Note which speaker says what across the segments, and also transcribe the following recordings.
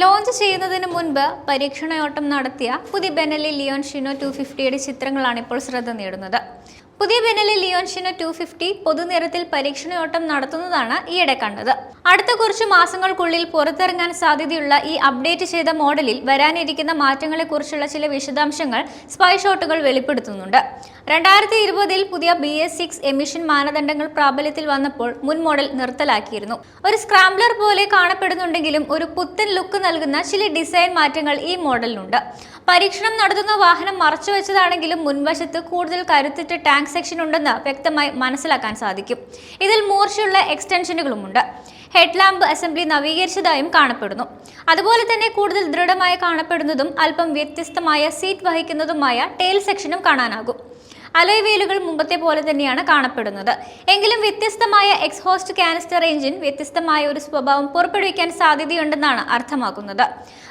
Speaker 1: Launch ചെയ്യുന്നതിന് മുൻപ് പരീക്ഷണയോട്ടം നടത്തിയ പുതിയ ബെനലി ലിയോൺ ഷിനോ ടു ഫിഫ്റ്റിയുടെ ചിത്രങ്ങളാണ് ഇപ്പോൾ ശ്രദ്ധ നേടുന്നത്. പുതിയ ബെനലി ലിയോൻഷിന് ഷിനോ ടു ഫിഫ്റ്റി പൊതുനിരത്തിൽ പരീക്ഷണയോട്ടം നടത്തുന്നതാണ് ഈയിടെ കണ്ടത്. അടുത്ത കുറച്ച് മാസങ്ങൾക്കുള്ളിൽ പുറത്തിറങ്ങാൻ സാധ്യതയുള്ള ഈ അപ്ഡേറ്റ് ചെയ്ത മോഡലിൽ വരാനിരിക്കുന്ന മാറ്റങ്ങളെക്കുറിച്ചുള്ള ചില വിശദാംശങ്ങൾ സ്പൈ ഷോട്ടുകൾ വെളിപ്പെടുത്തുന്നുണ്ട്. രണ്ടായിരത്തി ഇരുപതിൽ പുതിയ ബി എസ് സിക്സ് എമിഷൻ മാനദണ്ഡങ്ങൾ പ്രാബല്യത്തിൽ വന്നപ്പോൾ മുൻ മോഡൽ നിർത്തലാക്കിയിരുന്നു. ഒരു സ്ക്രാംബ്ലർ പോലെ കാണപ്പെടുന്നുണ്ടെങ്കിലും ഒരു പുത്തൻ ലുക്ക് നൽകുന്ന ചില ഡിസൈൻ മാറ്റങ്ങൾ ഈ മോഡലിനുണ്ട് പരീക്ഷണം നടത്തുന്ന വാഹനം മറച്ചുവെച്ചതാണെങ്കിലും മുൻവശത്ത് കൂടുതൽ കരുത്തിട്ട് ടാങ്ക് സെക്ഷൻ ഉണ്ടെന്ന് വ്യക്തമായി മനസ്സിലാക്കാൻ സാധിക്കും. ഇതിൽ മൂർച്ചയുള്ള എക്സ്റ്റൻഷനുകളുമുണ്ട് ഹെഡ്ലാമ്പ് അസംബ്ലി നവീകരിച്ചതായും കാണപ്പെടുന്നു. അതുപോലെ തന്നെ കൂടുതൽ ദൃഢമായി കാണപ്പെടുന്നതും അല്പം വ്യത്യസ്തമായ സീറ്റ് വഹിക്കുന്നതുമായ ടെയിൽ സെക്ഷനും കാണാനാകും. അലോയ് വീലുകൾ മുമ്പത്തെ പോലെ തന്നെയാണ് കാണപ്പെടുന്നത്. എങ്കിലും വ്യത്യസ്തമായ എക്സ്ഹോസ്റ്റ് കാനിസ്റ്റർ എഞ്ചിൻ വ്യത്യസ്തമായ ഒരു സ്വഭാവം പുറപ്പെടുവിക്കാൻ സാധ്യതയുണ്ടെന്നാണ് അർത്ഥമാക്കുന്നത്.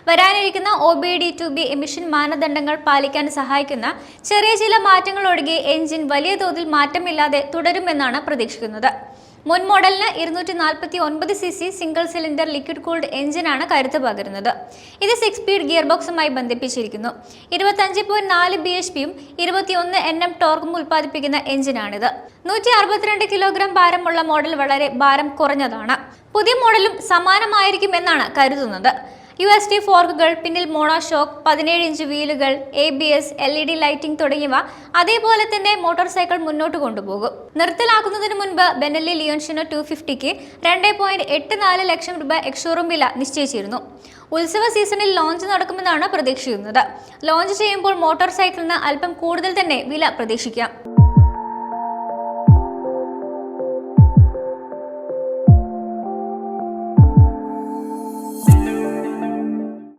Speaker 1: വരാനിരിക്കുന്ന O B D two B emission മാനദണ്ഡങ്ങൾ പാലിക്കാൻ സഹായിക്കുന്ന ചെറിയ ചില മാറ്റങ്ങളൊഴികെ എഞ്ചിൻ വലിയ തോതിൽ മാറ്റമില്ലാതെ തുടരുമെന്നാണ് പ്രതീക്ഷിക്കുന്നത്. മുൻ മോഡലിന് ഇരുന്നൂറ്റി നാൽപ്പത്തി ഒൻപത് C C single cylinder liquid cooled എഞ്ചിനാണ് കരുത്ത് പകരുന്നത്. ഇത് സിക്സ് സ്പീഡ് ഗിയർ ബോക്സുമായി ബന്ധിപ്പിച്ചിരിക്കുന്നു. ഇരുപത്തഞ്ച് പോയിന്റ് നാല് ബി എച്ച് പിയും ഇരുപത്തിയൊന്ന് എൻ എം ടോർക്കും ഉൽപ്പാദിപ്പിക്കുന്ന എഞ്ചിനാണിത്. നൂറ്റി അറുപത്തിരണ്ട് കിലോഗ്രാം ഭാരമുള്ള മോഡൽ വളരെ ഭാരം കുറഞ്ഞതാണ്. പുതിയ മോഡലും സമാനമായിരിക്കും എന്നാണ് കരുതുന്നത്. യു എസ് ടി ഫോർക്കുകൾ പിന്നിൽ മോണോഷോക്ക് പതിനേഴ് inch വീലുകൾ A B S L E D lighting തുടങ്ങിയവ അതേപോലെ തന്നെ മോട്ടോർ സൈക്കിൾ മുന്നോട്ട് കൊണ്ടുപോകും. നിർത്തലാക്കുന്നതിന് മുൻപ് ബെനല്ലി ലിയോൺഷിനോ ടു ഫിഫ്റ്റിക്ക് രണ്ട് പോയിന്റ് എട്ട് നാല് ലക്ഷം രൂപ എക്സ്ഷോറൂം വില നിശ്ചയിച്ചിരുന്നു. ഉത്സവ സീസണിൽ ലോഞ്ച് നടക്കുമെന്നാണ് പ്രതീക്ഷിക്കുന്നത്. ലോഞ്ച് ചെയ്യുമ്പോൾ മോട്ടോർ സൈക്കിളിന് അല്പം കൂടുതൽ തന്നെ വില പ്രതീക്ഷിക്കാം.